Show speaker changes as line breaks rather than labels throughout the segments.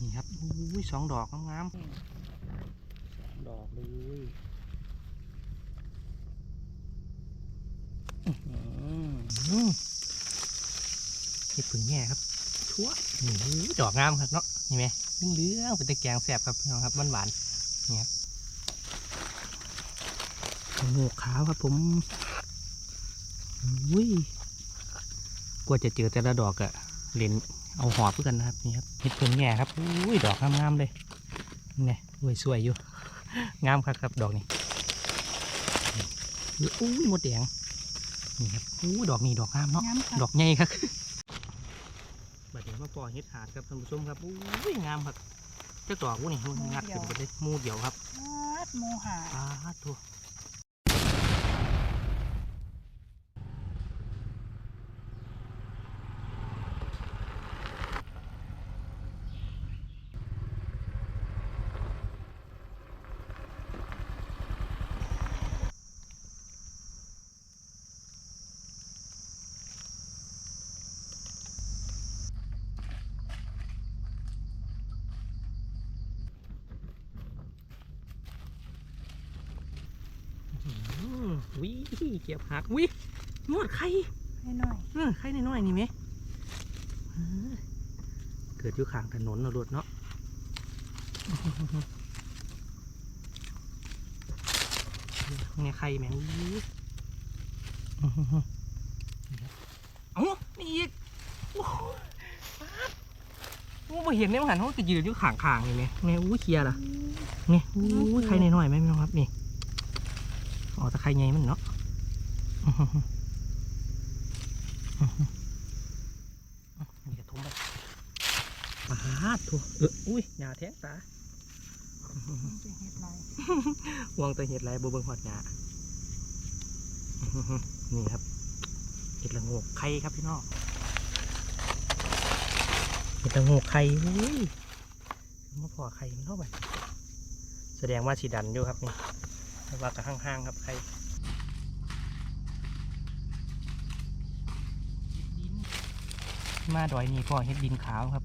นี่ครับอุ้ยสองดอกงามๆดอกเลยอื้อหือเห็ดผึ่งแง่ครับทั่วนี่อุ้ยดอกงามครับเนาะเห็นไหมเหลืองๆเป็นตะแกรงแสบครับพี่น้องครับหวานๆนี่ครับโงกขาวครับผมอุ้ยกว่าจะเจอแต่ละดอกอะ เล่นเอาหอบเพื่อกันนะครับนี่ครับเห็ดเพิ่งแง่ครับอุ้ยดอกงามๆเลยนี่อุ้ยสวยอยู่งามครับครับดอกนี้นี่อุ้ยหมดแดงนี่ครับอู้ดอกนี้ดอกงามเนาะ
งามค่ะ
ดอกใหญ่ครับบัดนี้มาปอเห็ดหาดครับท่านผู้ชมครับอุ้ยงามครับเจ้าดอกวุ้นี่มันงัดขึ้นไปเลยหมูเดียวครับ
วาดโมหะ
ปาดทัวอืมวิ เก็บหักวินวดไข่
ให้หน่อย
เออไข่น้อยๆนี่ไหมเออเกิดอยู่ข้างถนนนะรถเนาะเนี่ยไข่แมงวิเอ้านี่อีกโอ้โหโอ้มาเห็นเนี่ยมันหันเขาจะยืนอยู่ข้างๆนี่ไหมแม่อู้เคลียร์ล่ะนี่อู้ไข่น้อยๆไหมพี่น้องครับนี่ อ๋อต่ไข่ใหญ่มันเนาะอื้อหืออื้อหือนี่กระทมไปปาดทั่วเอออุ้ยหยาแท้ตา
มันจะเห็ดไร
วางแต่เห็ดไรบ่เบิงหอดหยานี่ครับเห็ดละโงกไข่ครับพี่น้องเห็ดละโงกไข่อุ้ยมาพอไข่มันเข้าไปแสดงว่าสีดันอยู่ครับนี่ แต่ว่ากับห้างๆครับไข่มาดอยนี่พ่อเฮ็ดดินขาวครับ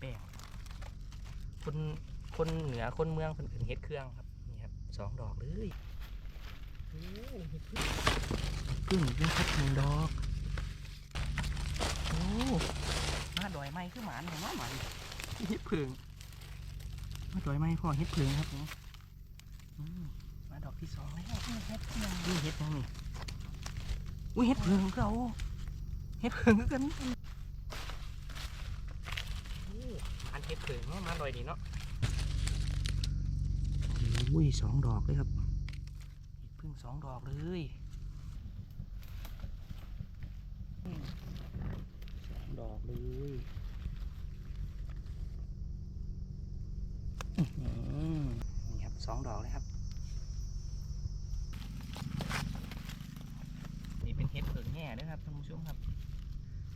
แป้งคนคนเหนือคนเมืองเพิ่นเอิ้นเฮ็ดเครื่องครับนี่ครับสองดอกเลยโอ้เฮ็ดพึ่งพึ่งยังครับหนึ่งดอกโอ้มาดอยไม้คือหมานของมาหมานเฮ็ดเพึ่งมาดอยไม้พ่อเฮ็ดเพึ่งครับผม มมาดอกที่สองแล้ว
นี่เห็ดเพียง
นี่เฮ็ดยังนี่อุ้ยเฮ็ดพึ่งคือเอาเฮ็ดพึ่งคือกันอันเห็ดเผงเนาะมาลอยดีเนาะอุ้ยสองดอกเลยครับเห็ดพึ่งสองดอกเลยสองดอกเลยอื้อหือนี่ครับ สองดอกเลยครับ นี่เป็นเห็ดเผงแง่ด้วยครับท่านผู้ชมครับ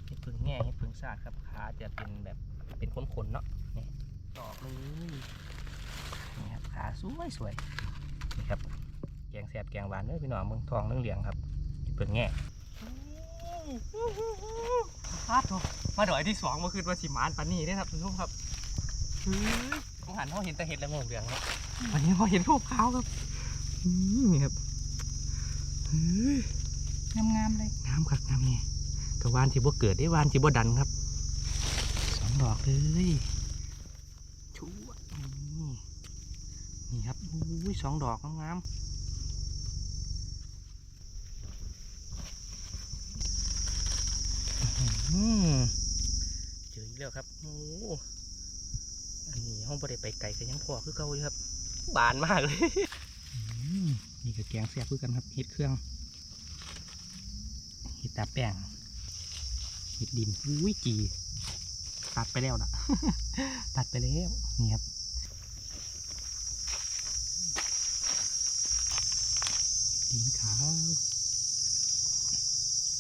เห็ดเผงแง่เห็ดเผงสาดครับขาจะเป็นแบบเป็นขนๆเนาะนี่ดอกเลยนี่ครับขาสวยสวยๆนี่ครับแกงแซ่บแกงหวานเด้อพี่น้องเมืองทองเรื่องเหลียงครับเห็ดเผงแง่พาดโถมาดอยที่สองมาคืนว่าสิมานปานนี้ได้อครับท่านผู้ชมครับ เฮ้ยของหันเขาเห็นแต่เห็ดละโงงเหลืองเนาะวันนี้เขาเห็นพวกขาวครับอืมนี่ครับเฮ้ย
งามๆเลย
น้ำครับน้ำนี่กวานสิบ่เกิดได้วานสิบ่ดันครับสองดอกเลยชูวนี่นี่ครับอุ้ยสองดอกงามๆอื้อหือเจออีกแล้วครับโอ้อันนี้ ห้องบ่ได้ไปไกลกันยังพอคือเก่าอยู่ครับ บานมากเลยอืมนี่ก็แกงแซ่บคือกันครับเฮ็ดเครื่องเห็ดตาแป้งเห็ดดินอุ้ยจี ตัดไปแล้วนะตัดไปแล้วนี่ครับดินขาว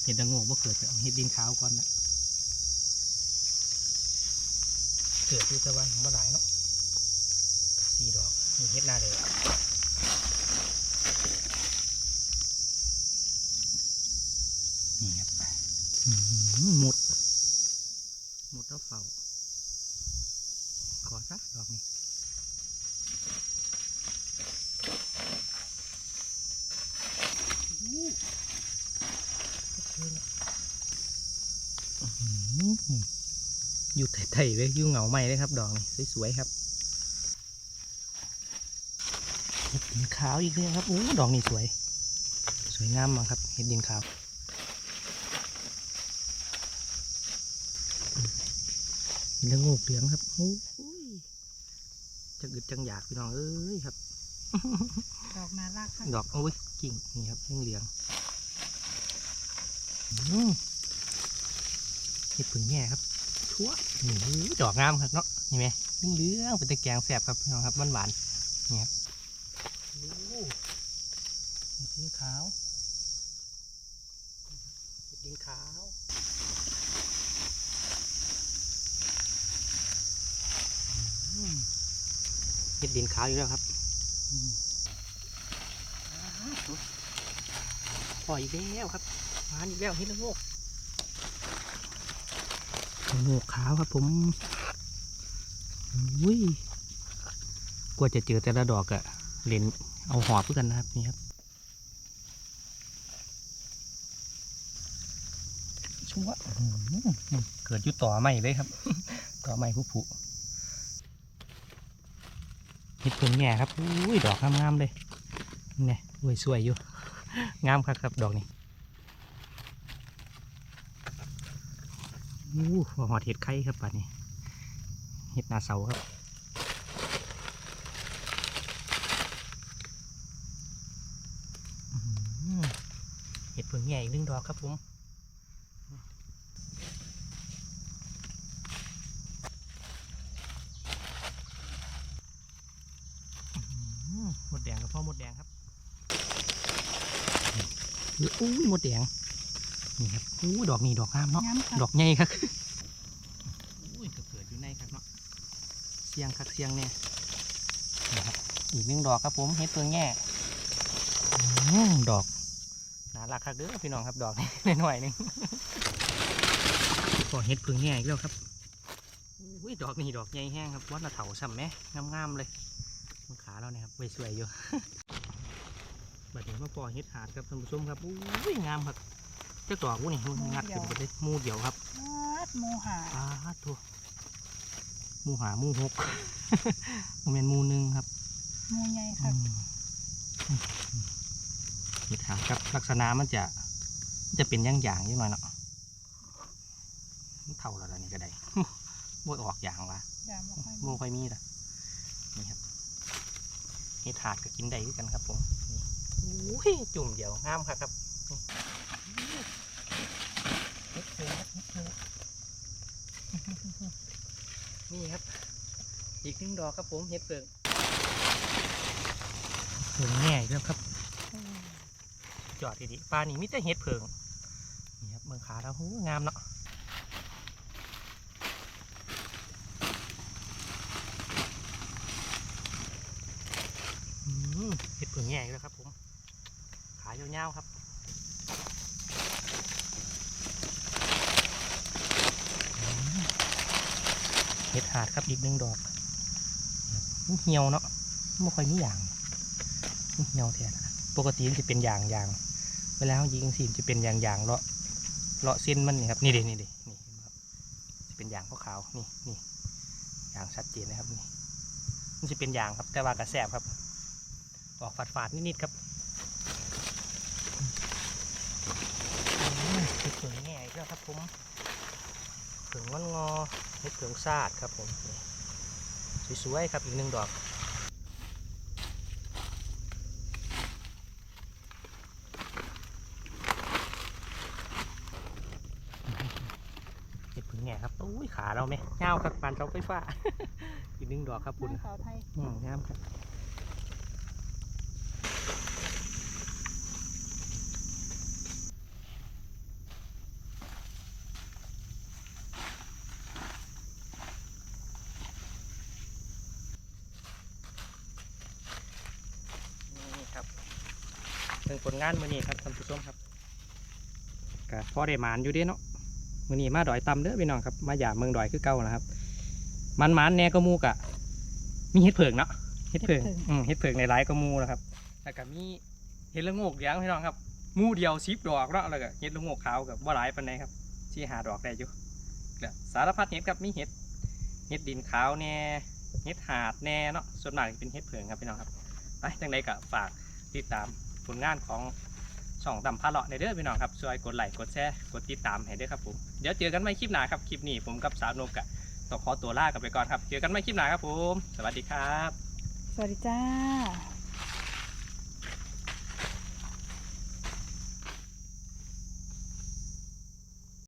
เห็ดดังโง่บ่เกิดไปเอาเห็ดดินขาวก่อนนะเกิดที่ตะวันของบ่หลายเนาะ สี่ดอกมีเห็ดหน้าเดียวนี่ครับอื้อหือหมด หมดแล้วเฝ้าซะดอกนี้อู้อื้อหืออยู่ไถ่ๆเลยอยู่เหงาใหม่เลยครับ ดอกนี้สวยๆครับ เห็ดดินขาวอีกเลยครับอู้ดอกนี้สวย สวยงามมากครับเห็ดดินขาวเห็นแล้วงูเหลืองครับโอ้ยจังอึดจังอยากพี่น้องเอ้ยครับ
ดอกน่ารักค่ะ
ดอกโอ้ยกิ่งนี่ครับเหลืองเหลืองอืมเห็ดผึ่งแง่ครับทั่วนี่โอ้ยดอกงามครับเนาะเห็นไหมเหลืองๆเป็นตะแกรงแสบครับพี่น้องครับหวานๆนี่ครับโอ้เห็ ดดินขาวเห็ดดินขาวเห็ดดินขาวอยู่แล้วครับพออีกแล้วครับมานอีกแล้วเห็ดละโงกละโงกขาวครับผมอุ้ยกว่าจะเจอแต่ละดอกอะเล่นเอาหอบเพื่อกันนะครับนี่ครับ ชัวเกิดยู่ต่อใหม่เลยครับ ต่อใหม่ผู้ผู้เห็ดเพิ่งแง่ครับอุ้ยดอกงามๆเลยนี่ยสวยๆอยู่ งามครับครับดอกนี้อู้หอดเห็ดไข่ครับป่านนี้เห็ดนาเสาครับเห็ดเพิ่งแง่อีกหนึ่งดอกครับผมอื้อหมดแดงกับพ่ อหมดแดงครับนี่อุ้ยหมดแดงนี่ครับอู้ดอกนี้ดอกงามเนาะ
งามค่ะ
ดอกใหญ่ครับอุ้ยเกิดอยู่ในครับเนาะเสียงคักเสียงเนี่ยนะครับอีกหนึ่งดอกครับผมเฮ็ดเพิ่งแง่อื้อดอกน่ารักคักเด้อพี่น้องครับดอกนี้หน่อยๆหนึงพอเฮ็ดเพิ่งแง่อีกแล้วครับอุ้ยดอกนี้ดอกใหญ่แห้งครับวัดละเถาซ้ำไหมงามๆเลย มันขาเราเนี่ยครับไว้สวยอยู่บัดนี้มาพอเฮ็ดหาดครับท่านผู้ชมครับอุ้ยงามครับเจ้าดอกวุ้นี่มันงัดขึ้นไปเลยหมูเดียวครับ
อาดโมหะ
ปาดตัวหมูหาหมูหกมันเป็นหมูหนึ่งครับ
โมใหญ่
อื
ค่ะ
มเห็ดหางครับลักษณะมันจะมันจะเป็นอย่างอย่างๆอยังหน่อยเนาะมันเท่าแล้วล่ะนี่ก็ได้บ่ออกอย่างวะ
อย่ามาค่อย
โมค่อยมีละนี่ครับ เห็ดถาดก็กินได้ด้วยกันครับผมนี่โอ้ยจุ่มเดียวงามครับครับนี่เฮ็ดเพิ่งครับเฮ็ดเพิ่งนี่ครับ อีกหนึ่งดอกครับผมเห็ดเพิ่งเพิ่งแง่อีกแล้วครับ จอดดีๆปลานี่มิแต่เห็ดเพิ่งนี่ครับเมืองขาแล้วหูงามเนาะอืม เห็ดเพิ่งแง่แล้วครับ ผม ขายาวๆครับเห็ดหาดครับอีกหนึ่งดอกมันเหี่ยวเนาะไม่ค่อยมีอย่างมันเหี่ยวแทนะปกติมันจะเป็นอย่างอย่างเวลาเขายิงสีมจะเป็นอย่างอย่างเลาะเลาะเส้นมันนี่ครับนี่เด้นี่เด้นี่เห็นไหมครับจะเป็นอย่างขาวๆนี่นี่อย่างชัดเจนนะครับนี่มันจะเป็นอย่างครับแต่ว่ากระแสบครับ ออกฝาดๆนิดๆครับอืมเห็ดเผืองแง่อีกแล้วครับผมเผืองงอนงอเห็ดเผืองซาดครับผมนี่สวยๆครับอีกหนึ่งดอกเห็ดเผืองแง่ครับอุ้ยขาเราไหมเงาครับปานเสาไฟฟ้า อีกหนึ่งดอกครับ
คุ
คุณณ
ขาวไทย
อืมงามครับนี่ครับถึง ผลงานมือนี้ครับท่านผู้ชมครับก็พอได้หมานอยู่เด้เนาะมือนี้มาดอยตำเด้อพี่น้องครับมาหยาเมืองดอยคือเก่าแล้วครับมันหมานแหน่ก็มูกะมีเห็ดเผิงเนาะเห็ดเผิง
เห็ดเผิง
อืมเห็ดเผิงในร้ายก็มูแล้วครับแล้วก็มีเห็ดละโงกเลี้ยงพี่น้องครับหมูเดียวสิบดอกเนาะแล้วก็เห็ดละโงกขาวกับบ่หลายปานใดครับที่หาดอกได้อยู่แล้วสารพัดเห็ดครับมีเห็ดเห็ดดินขาวแน่เห็ดหาดแน่เนาะส่วนมากเป็นเห็ดเผิงครับพี่น้องครับไปจังใดก็ฝากติดตาม ผลงานของช่องตำพาเลาะในเด้อพี่น้องครับช่วยกดไลค์กดแชร์กดติดตามให้ด้วยครับผมเดี๋ยวเจอกันใหม่คลิปหน้าครับคลิปนี้ผมกับสาวนกอะต้องขอตัวลากันไปก่อนครับ เจอกันใหม่คลิปหน้าครับผม สวัสดีครับ
สวัสดีจ้า